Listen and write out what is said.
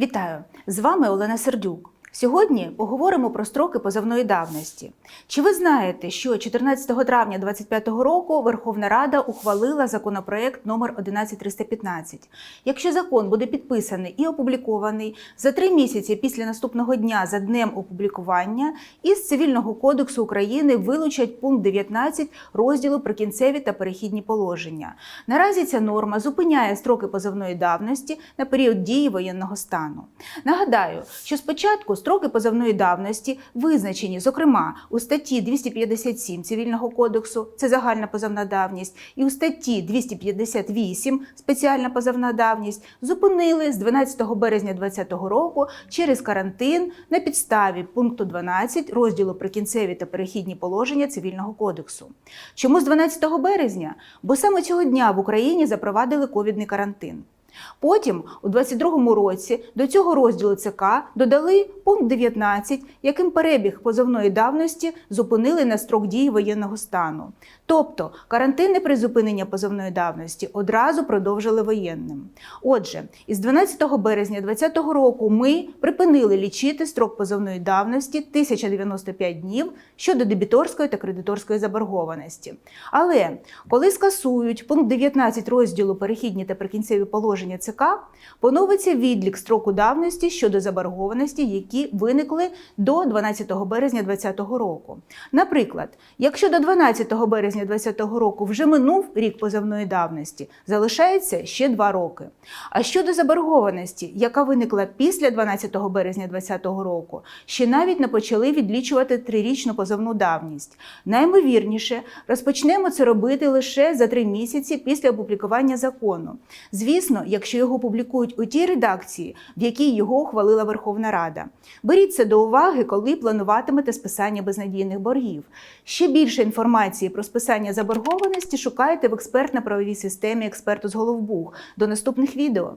Вітаю! З вами Олена Сердюк. Сьогодні поговоримо про строки позовної давності. Чи ви знаєте, що 14 травня 2025 року Верховна Рада ухвалила законопроект номер 11315? Якщо закон буде підписаний і опублікований за три місяці після наступного дня за днем опублікування, із Цивільного кодексу України вилучать пункт 19 розділу Прикінцеві та перехідні положення. Наразі ця норма зупиняє строки позовної давності на період дії воєнного стану. Нагадаю, що спочатку строки позовної давності визначені, зокрема, у статті 257 Цивільного кодексу, це загальна позовна давність, і у статті 258 спеціальна позовна давність зупинили з 12 березня 2020 року через карантин на підставі пункту 12 розділу Прикінцеві та перехідні положення Цивільного кодексу. Чому з 12 березня? Бо саме цього дня в Україні запровадили ковідний карантин. Потім, у 22-му році, до цього розділу ЦК додали пункт 19, яким перебіг позовної давності зупинили на строк дії воєнного стану. Тобто карантинне призупинення позовної давності одразу продовжили воєнним. Отже, із 12 березня 2020 року ми припинили лічити строк позовної давності 1095 днів щодо дебіторської та кредиторської заборгованості. Але коли скасують пункт 19 розділу перехідні та прикінцеві положення ЦК, поновиться відлік строку давності щодо заборгованості, які виникли до 12 березня 2020 року. Наприклад, якщо до 12 березня 2020 року вже минув рік позовної давності, залишається ще 2 роки. А щодо заборгованості, яка виникла після 12 березня 2020 року, ще навіть не почали відлічувати трирічну позовну давність. Наймовірніше, розпочнемо це робити лише за три місяці після опублікування закону. Звісно, якщо його публікують у тій редакції, в якій його ухвалила Верховна Рада. Беріть це до уваги, коли плануватимете списання безнадійних боргів. Ще більше інформації про списання заборгованості шукайте в експертно-правовій системі експерту з Головбух. До наступних відео.